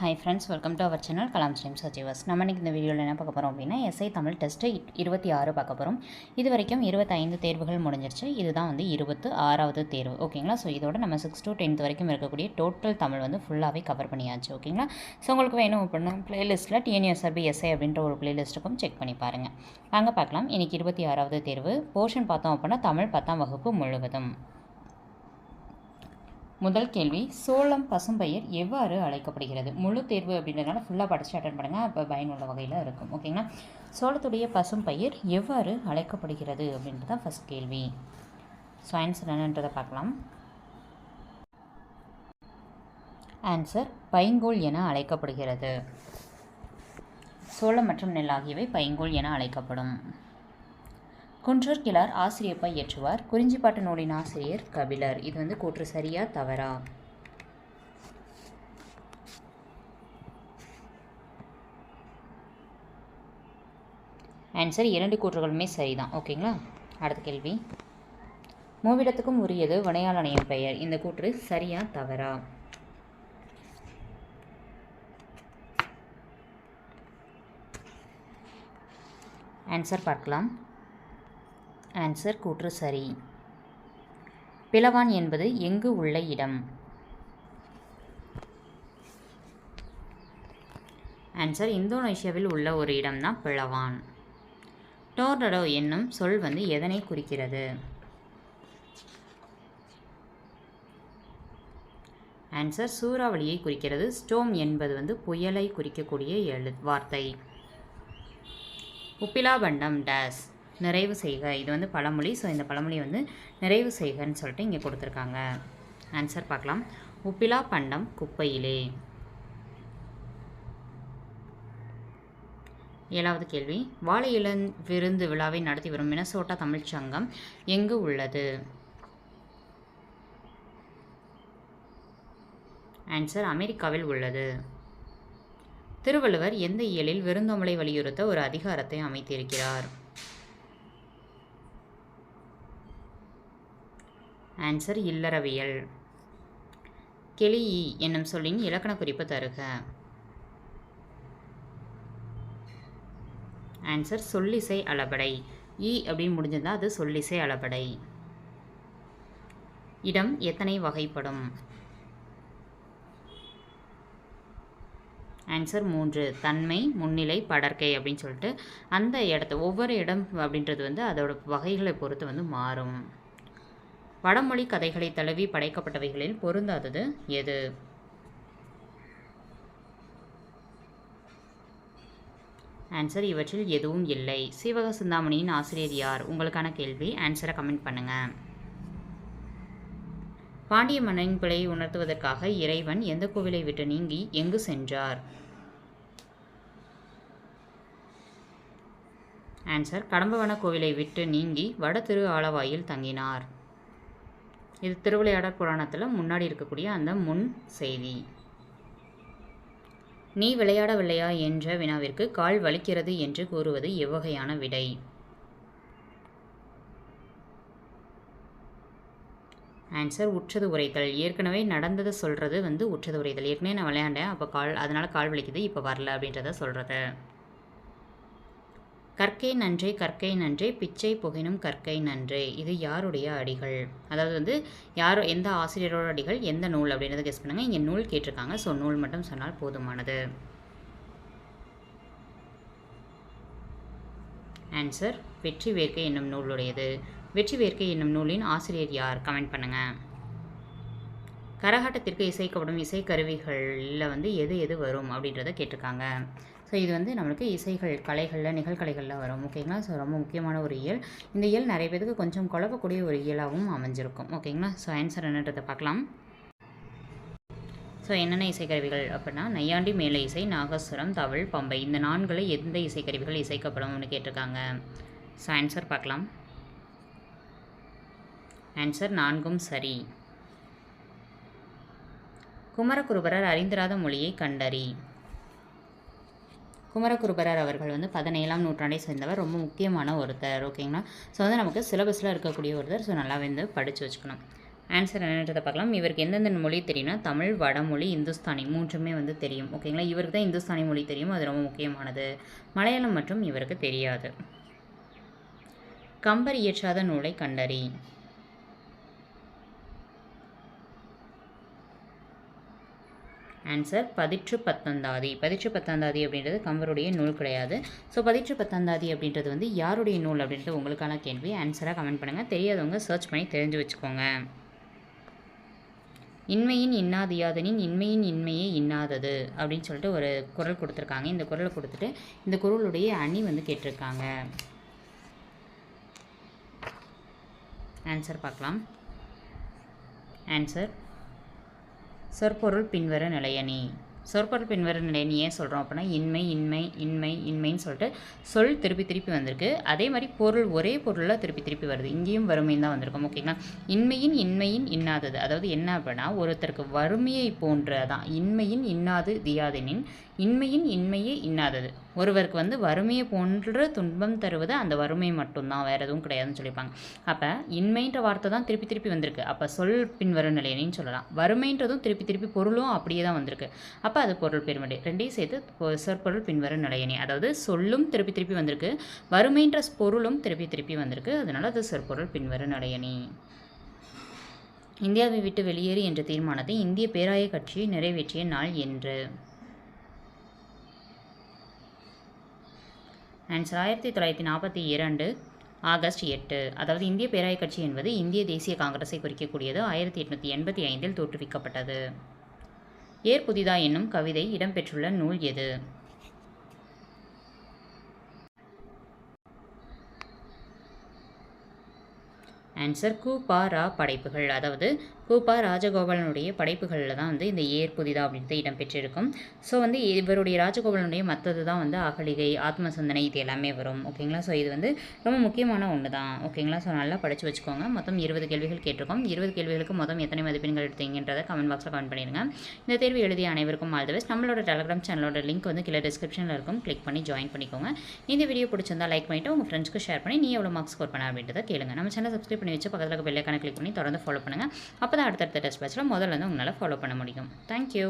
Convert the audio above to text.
Hi friends welcome to our channel Kalam ஸ்ரீம் சஜிவாஸ் நம்ம இன்றைக்கி இந்த வீடியோவில் என்ன பார்க்க போகிறோம் அப்படின்னா எஸ்ஐ தமிழ் டெஸ்ட்டு இருபத்தி ஆறு பார்க்க போகிறோம் இது வரைக்கும் இருபத்தைந்து தேர்வுகள் முடிஞ்சிருச்சு. இதுதான் வந்து இருபத்து ஆறாவது தேர்வு. ஓகேங்களா ஸோ இதோட நம்ம சிக்ஸ் டு டென்த் வரைக்கும் இருக்கக்கூடிய டோட்டல் தமிழ் வந்து ஃபுல்லாகவே கவர் பண்ணியாச்சு. ஓகேங்களா ஸோ உங்களுக்கு வேணும் அப்படின்னா பிளேலிஸ்ட்டில் டிஎன்எஸ்ஆர்பி எஸ்ஐ அப்படின்ற ஒரு ப்ளேலிஸ்ட்டுக்கும் செக் பண்ணி பாருங்கள் வாங்க பார்க்கலாம். இன்றைக்கி இருபத்தி ஆறாவது தேர்வு. போர்ஷன் பார்த்தோம் அப்படின்னா தமிழ் பத்தாம் வகுப்பு முழுவதும். முதல் கேள்வி சோளம் பசும்பயிர் எவ்வாறு அழைக்கப்படுகிறது? முழு தேர்வு அப்படின்றதுனால ஃபுல்லாக படித்து அட்டன் பண்ணுங்கள் அப்போ பயனுள்ள வகையில் இருக்கும். ஓகேங்களா சோளத்துடைய பசும்பயிர் எவ்வாறு அழைக்கப்படுகிறது அப்படின்றது தான் ஃபஸ்ட் கேள்வி. ஸோ ஆன்சர் என்னன்றதை பார்க்கலாம். ஆன்சர் பைங்கோல் என அழைக்கப்படுகிறது. சோளம் மற்றும் நெல் ஆகியவை பைங்கோல் என அழைக்கப்படும். குன்றூர் கிளார் ஆசிரியப்பா இயற்றுவார் குறிஞ்சிப்பாட்டு நூலின் ஆசிரியர் கபிலர். இது வந்து கூற்று சரியா தவறா? ஆன்சர் இரண்டு கூற்றுகளுமே சரிதான். ஓகேங்களா? அடுத்த கேள்வி. மூவிடத்துக்கும் உரியது வினையாளனையும் பெயர். இந்த கூற்று சரியா தவறா? ஆன்சர் பார்க்கலாம். ஆன்சர் கூற்று சரி. பிளவான் என்பது எங்கு உள்ள இடம்? ஆன்சர் இந்தோனேஷியாவில் உள்ள ஒரு இடம் தான் பிளவான். டோர்டடோ என்னும் சொல் வந்து எதனை குறிக்கிறது? ஆன்சர் சூறாவளியை குறிக்கிறது. ஸ்டோம் என்பது வந்து புயலை குறிக்கக்கூடிய எழு வார்த்தை. உப்பிலாபண்டம் டேஸ் நிறைவு செய்க. இது வந்து பழமொழி. ஸோ இந்த பழமொழி வந்து நிறைவு செய்கன்னு சொல்லிட்டு இங்கே கொடுத்துருக்காங்க. ஆன்சர் பார்க்கலாம். உப்பிலா பண்டம் குப்பையிலே. ஏழாவது கேள்வி. வாழை இளன் விருந்து விழாவை நடத்தி வரும் மினசோட்டா தமிழ்ச் சங்கம் எங்கு உள்ளது? ஆன்சர் அமெரிக்காவில் உள்ளது. திருவள்ளுவர் எந்த இயலில் விருந்தோம்பலை வலியுறுத்த ஒரு அதிகாரத்தை அமைத்திருக்கிறார்? ஆன்சர் இல்லறவியல் கெளியி என்னும் சொல்லின் இலக்கண குறிப்பு தருக. ஆன்சர் சொல்லிசை அளபடை. இ அப்படின்னு முடிஞ்சிருந்தால் அது சொல்லிசை அளபடை. இடம் எத்தனை வகைப்படும்? ஆன்சர் மூன்று. தன்மை முன்னிலை படர்க்கை அப்படின்னு சொல்லிட்டு அந்த இடத்த ஒவ்வொரு இடம் அப்படின்றது வந்து அதோட வகைகளை பொறுத்து வந்து மாறும். வடமொழி கதைகளை தழுவி படைக்கப்பட்டவைகளில் பொருந்தாதது எது? ஆன்சர் இவற்றில் எதுவும் இல்லை. சீவக சிந்தாமணியின் ஆசிரியர் யார்? உங்களுக்கான கேள்வி. ஆன்சரை கமெண்ட் பண்ணுங்கள் பாண்டிய மன்னனின் பிழையை உணர்த்துவதற்காக இறைவன் எந்த கோவிலை விட்டு நீங்கி எங்கு சென்றார்? ஆன்சர் கடம்பவன கோவிலை விட்டு நீங்கி வட திரு ஆலவாயில் தங்கினார். இது திருவிளையாடற் புராணத்தில் முன்னாடி இருக்கக்கூடிய அந்த முன் செய்தி. நீ விளையாடவில்லையா? என்ற வினாவிற்கு கால் வலிக்கிறது என்று கூறுவது எவ்வகையான விடை? ஆன்சர் உற்றது உரைத்தல். ஏற்கனவே நடந்ததை சொல்கிறது வந்து உற்றது உரைத்தல். ஏற்கனவே நான் விளையாண்டேன் அப்போ கால் அதனால் கால் வலிக்குது இப்போ வரல அப்படின்றத சொல்கிறது கற்கை நன்றே கற்கை நன்றே பிச்சை புகினும் கற்கை நன்றே. இது யாருடைய அடிகள்? அதாவது வந்து யாரோ எந்த ஆசிரியரோட அடிகள் எந்த நூல் அப்படின்றத கெஸ் பண்ணுங்கள் இங்கே நூல் கேட்டிருக்காங்க. ஸோ நூல் மட்டும் சொன்னால் போதுமானது. ஆன்சர் வெற்றி வேர்க்கை என்னும் நூலுடையது. வெற்றி வேர்க்கை என்னும் நூலின் ஆசிரியர் யார்? கமெண்ட் பண்ணுங்கள் கரகாட்டத்திற்கு இசைக்கப்படும் இசைக்கருவிகளில் வந்து எது எது வரும் அப்படின்றத கேட்டிருக்காங்க. ஸோ இது வந்து நம்மளுக்கு இசைகள் கலைகளில் நிகழ்கலைகளில் வரும் ஓகேங்களா ஸோ ரொம்ப முக்கியமான ஒரு இயல். இந்த இயல் நிறைய பேருக்கு கொஞ்சம் குழப்பக்கூடிய ஒரு இயலாகவும் அமைஞ்சிருக்கும் ஓகேங்களா ஸோ ஆன்சர் என்னன்றதை பார்க்கலாம். ஸோ என்னென்ன இசைக்கருவிகள் அப்படின்னா நையாண்டி மேலை இசை நாகஸ்வரம் தவள் பம்பை இந்த நான்களை எந்த இசைக்கருவிகள் இசைக்கப்படும்னு கேட்டிருக்காங்க. ஸோ ஆன்சர் பார்க்கலாம். ஆன்சர் நான்கும் சரி. குமரகுருபரர் அறிந்திராத மொழியை கண்டறி. குமரகுருபரர் அவர்கள் வந்து பதினேழாம் நூற்றாண்டை சேர்ந்தவர் ரொம்ப முக்கியமான ஒருத்தர் ஓகேங்களா ஸோ வந்து நமக்கு சிலபஸில் இருக்கக்கூடிய ஒருத்தர் ஸோ நல்லா வந்து படித்து வச்சுக்கணும். ஆன்சர் என்னன்றதை பார்க்கலாம். இவருக்கு எந்தெந்த மொழி தெரியும்னா தமிழ் வடமொழி இந்துஸ்தானி மூன்றுமே வந்து தெரியும் ஓகேங்களா இவருக்கு தான் இந்துஸ்தானி மொழி தெரியும் அது ரொம்ப முக்கியமானது. மலையாளம் மற்றும் இவருக்கு தெரியாது. கம்பர் இயற்றாத நூலை கண்டறி. ஆன்சர் பதிற்று பத்தந்தாதி. பதிற்று பத்தந்தாதி அப்படின்றது கம்பருடைய நூல் கிடையாது. ஸோ பதிற்று பத்தந்தாதி அப்படின்றது வந்து யாருடைய நூல் அப்படின்றது உங்களுக்கான கேள்வி. ஆன்சராக கமெண்ட் பண்ணுங்கள் தெரியாதவங்க சர்ச் பண்ணி தெரிஞ்சு வச்சுக்கோங்க. இன்மையின் இன்னாதியாதனின் இன்மையின் இன்மையே இன்னாதது அப்படின்னு சொல்லிட்டு ஒரு குரல் கொடுத்துருக்காங்க. இந்த குரலை கொடுத்துட்டு இந்த குரலுடைய அணி வந்து கேட்டிருக்காங்க. ஆன்சர் பார்க்கலாம். ஆன்சர் சொற்பொருள் பின்வர நிலையணி சொற்பொருள் பின்வர நிலையணி ஏன் சொல்கிறோம் அப்படின்னா இன்மை இன்மை இன்மை இன்மைன்னு சொல்லிட்டு சொல் திருப்பி திருப்பி வந்திருக்கு. அதே மாதிரி பொருள் ஒரே பொருளில் திருப்பி திருப்பி வருது. இங்கேயும் வறுமையும் தான் வந்திருக்கும் ஓகேங்களா? இன்மையின் இன்மையின் இன்னாதது. அதாவது என்ன அப்படின்னா ஒருத்தருக்கு வறுமையை போன்றதான். இன்மையின் இன்னாது தியாதெனின் இன்மையின் இன்மையே இன்னாதது. ஒருவருக்கு வந்து வறுமையை போன்ற துன்பம் தருவது அந்த வறுமை மட்டும்தான் வேறு எதுவும் கிடையாதுன்னு சொல்லியிருப்பாங்க அப்போ இன்மைன்ற வார்த்தை தான் திருப்பி திருப்பி வந்திருக்கு. அப்போ சொல் பின்வரும் நிலையினு சொல்லலாம். வறுமைன்றதும் திருப்பி திருப்பி பொருளும் அப்படியே தான் வந்திருக்கு. அப்போ அது பொருள் பெருமடி. ரெண்டையும் சேர்த்து சொற்பொருள் பின்வரும் நிலையணி அதாவது சொல்லும் திருப்பி திருப்பி வந்திருக்கு. வறுமைன்ற பொருளும் திருப்பி திருப்பி வந்திருக்கு. அதனால் அது சொற்பொருள் பின்வரும் நிலையணி இந்தியாவை விட்டு வெளியேறு என்ற தீர்மானத்தை இந்திய பேராய கட்சி நிறைவேற்றிய நாள் என்று. ஆன்சர் ஆயிரத்தி தொள்ளாயிரத்தி நாற்பத்தி இரண்டு ஆகஸ்ட் எட்டு அதாவது இந்திய பேராய கட்சி என்பது இந்திய தேசிய காங்கிரஸை குறிக்கக்கூடியது ஆயிரத்தி எட்நூற்றி எண்பத்தி ஐந்தில் தோற்றுவிக்கப்பட்டது. ஏர் புதிதா என்னும் கவிதை இடம்பெற்றுள்ள நூல் எது? ஆன்சர் பா ரா படைப்புகள் அதாவது கூபா ராஜகோபாலனுடைய படைப்புகளில் தான் வந்து இந்த ஏர் புதிதா அப்படின்றது இடம்பெற்றிருக்கும் ஸோ வந்து இவருடைய ராஜகோபாலனுடைய மற்றது தான் வந்து அகலிகை ஆத்ம சிந்தனை இது எல்லாமே வரும். ஓகேங்களா ஸோ இது வந்து ரொம்ப முக்கியமான ஒன்று தான் ஓகேங்களா ஸோ நல்லா படித்து வச்சுக்கோங்க. மொத்தம் இருபது கேள்விகள் கேட்டிருக்கோம். இருபது கேள்விகளுக்கு மொத்தம் எத்தனை மதிப்பெண்கள் எடுத்தீங்கன்றதை கமெண்ட் பாக்ஸில் கமெண்ட் பண்ணிடுங்க. இந்த தேர்வு எழுதிய அனைவருக்கும் ஆல் தி பெஸ்ட் நம்மளோட டெலிகிராம் சேனலோட லிங்க் வந்து கீழே டிஸ்கிரிப்ஷனில் இருக்கும். கிளிக் பண்ணி ஜாயின் பண்ணிக்கோங்க. இந்த வீடியோ பிடிச்சிருந்தா லைக் பண்ணிவிட்டு உங்கள் ஃப்ரெண்ட்ஸ்க்கு ஷேர் பண்ணி நீ எவ்வளோ மார்க் ஸ்கோர் பண்ண அப்படின்றத கேளுங்க. நம்ம சேனல் சப்ஸ்கிரைப் பண்ணி வச்சு பக்கத்தில் பெல்லைக்கான கிளிக் பண்ணி தொடர்ந்து ஃபாலோ பண்ணுங்கள் அப்போ தான் அடுத்தடுத்த டெஸ்ட் பேட்சில் முதல்ல வந்து உங்களால் ஃபாலோ பண்ண முடியும். தேங்க்யூ